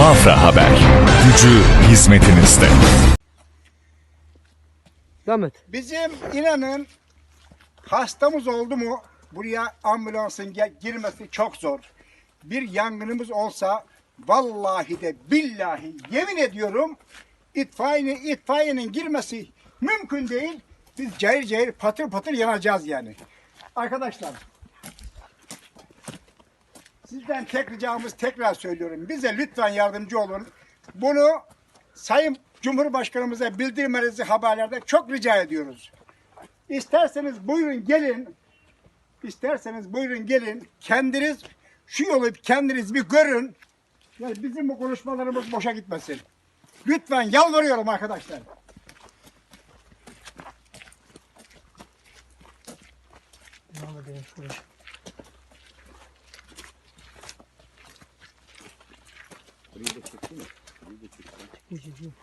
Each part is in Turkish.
Bafra Haber. Gücü hizmetinizde. Devam et. Bizim inanın hastamız oldu mu buraya ambulansın girmesi çok zor. Bir yangınımız olsa vallahi de billahi yemin ediyorum itfaiyenin, itfaiyenin girmesi mümkün değil. Biz cayır cayır patır patır yanacağız yani. Arkadaşlar sizden tek ricamız tekrar söylüyorum. Bize lütfen yardımcı olun. Bunu Sayın Cumhurbaşkanımıza bildirmenizi haberlerde çok rica ediyoruz. İsterseniz buyurun gelin. İsterseniz buyurun gelin. Kendiniz şu yolu kendiniz bir görün. Yani bizim bu konuşmalarımız boşa gitmesin. Lütfen yalvarıyorum arkadaşlar. Devam edelim şuraya. Çekeyim, çekeyim.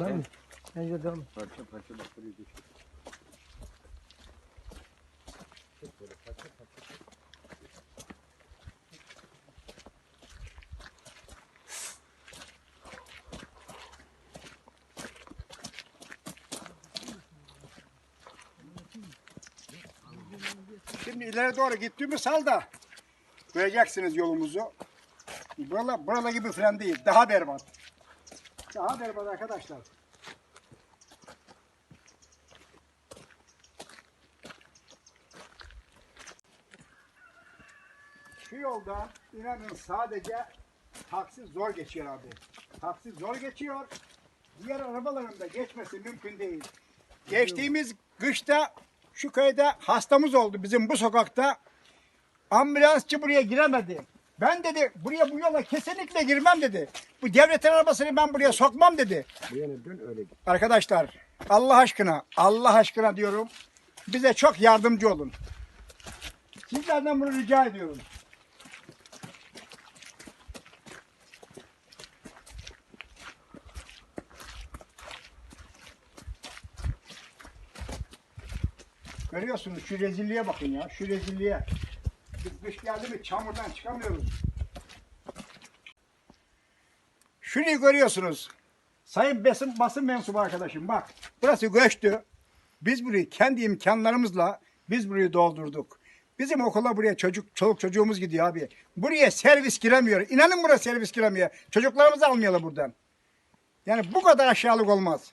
Ben mi? Bence devam et. Şimdi ileri doğru gittiğimiz salda göreceksiniz yolumuzu. Buralar, buralar gibi falan değil. Daha berbat. Daha berbat arkadaşlar. Şu yolda inanın sadece taksi zor geçiyor abi. Taksi zor geçiyor. Diğer arabaların da geçmesi mümkün değil. Geçtiğimiz kışta şu köyde hastamız oldu bizim bu sokakta. Ambulansçı buraya giremedi. Ben dedi buraya bu yola kesinlikle girmem dedi. Bu devletin arabasını ben buraya sokmam dedi. Arkadaşlar Allah aşkına Allah aşkına diyorum bize çok yardımcı olun. Sizlerden bunu rica ediyorum. Görüyorsunuz şu rezilliğe bakın ya. Şu rezilliğe. Kış geldi mi çamurdan çıkamıyoruz. Şunu görüyorsunuz. Sayın basın, basın mensubu arkadaşım bak. Burası göçtü. Biz burayı kendi imkanlarımızla biz burayı doldurduk. Bizim okula buraya çocuk çoluk çocuğumuz gidiyor abi. Buraya servis giremiyor. İnanın buraya servis giremiyor. Çocuklarımızı almayalım buradan. Yani bu kadar aşağılık olmaz.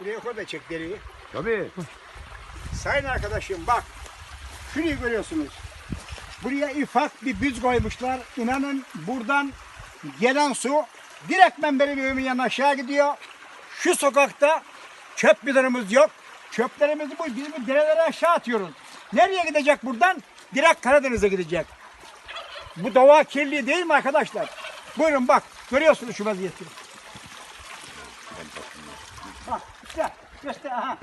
Buraya koy da çek deriyi. Tabii. Sayın arkadaşım bak. Şurayı görüyorsunuz. Buraya ufak bir büz koymuşlar. İnanın buradan gelen su direktmen benim evimin yanına aşağı gidiyor. Şu sokakta çöp bidonumuz yok. Çöplerimizi bu biz bu derelere aşağı atıyoruz. Nereye gidecek buradan? Direkt Karadeniz'e gidecek. Bu doğa kirliliği değil mi arkadaşlar? Buyurun bak. Görüyorsunuz şu vaziyeti. Bak işte. Göster. Aha.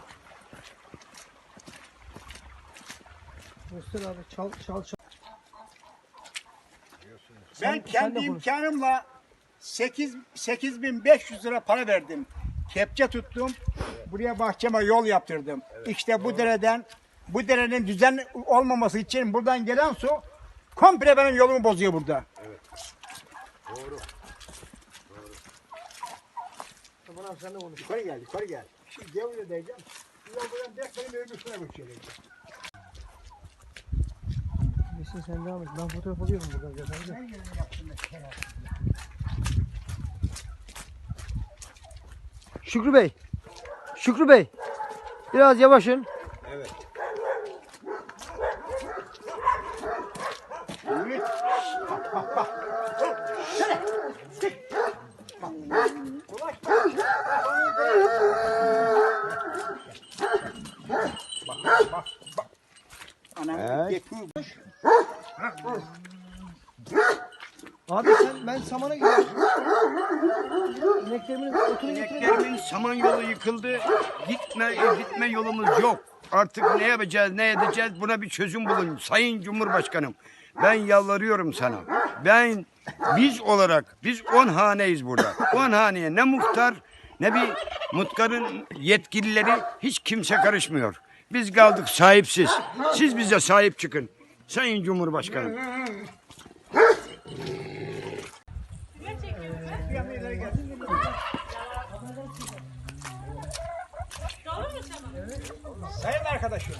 Göster abi. Çal çal çal. Ben Sen- kendi sen imkanımla 8 8500 lira para verdim. Kepçe tuttum. Buraya bahçeme yol yaptırdım. işte bu dereden bu derenin düzen olmaması için buradan gelen su komple benim yolumu bozuyor burada. Tamam abi sen de konuş. Yukarı gel, yukarı gel. Şimdi gevre diyeceğim. Yol buradan direkt benim üstüne geçiyor. Neyse sen devam et. Ben fotoğraf alıyorum buradan zaten. Yerini yaptım mesela. Şükrü Bey. Şükrü Bey. Biraz yavaşın. Yürü. Bak bak bak. Şöyle. Çık. Bak. Ulaş bak. Ben samana gidiyorum. İneklerimin otunu. İneklerimin saman yolu yıkıldı. Gitme gitme yolumuz yok. Artık ne yapacağız, ne edeceğiz buna bir çözüm bulun. Sayın Cumhurbaşkanım ben yalvarıyorum sana. Ben biz olarak biz on haneyiz burada. On haneye ne muhtar ne bir muhtarın yetkilileri hiç kimse karışmıyor. Biz kaldık sahipsiz. Siz bize sahip çıkın. Sayın Cumhurbaşkanım. Sayın arkadaşım,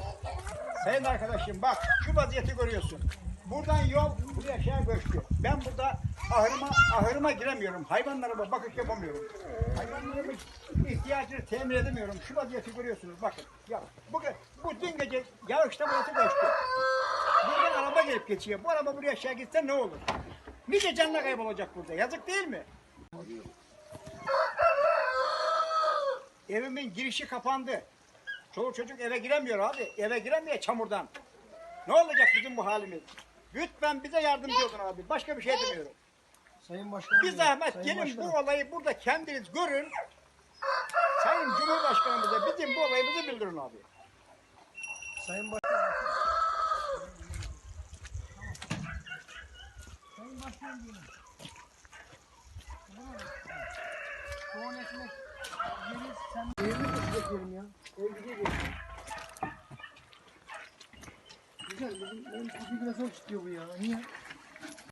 sayın arkadaşım bak şu vaziyeti görüyorsun. Buradan yol buraya aşağı göçtü. Ben burada ahırıma, ahırıma giremiyorum. Hayvanlarıma bakış yapamıyorum. Hayvanlarımın ihtiyacını temin edemiyorum. Şu vaziyeti görüyorsunuz bakın. Ya, bugün, bu dün gece yağışta burası göçtü. Buradan araba gelip geçiyor. Bu araba buraya aşağı gitse ne olur? Nice canla kaybolacak burada. Yazık değil mi? Evimin girişi kapandı. Çoluk çocuk eve giremiyor abi. Eve giremiyor çamurdan. Ne olacak bizim bu halimiz? Lütfen bize yardımcı olun abi. Başka bir şey demiyorum. Sayın Başkanım. Bir zahmet Sayın gelin Başkanım. bu olayı burada kendiniz görün. Sayın Cumhurbaşkanımıza bizim bu olayımızı bildirin abi. Sayın Başkanım. Soğan ekmek. Yeriz sen. Bekleyelim ya. Evde değil. Güzel. Bizim, benim bir biraz zor tutuyor bu ya. Niye?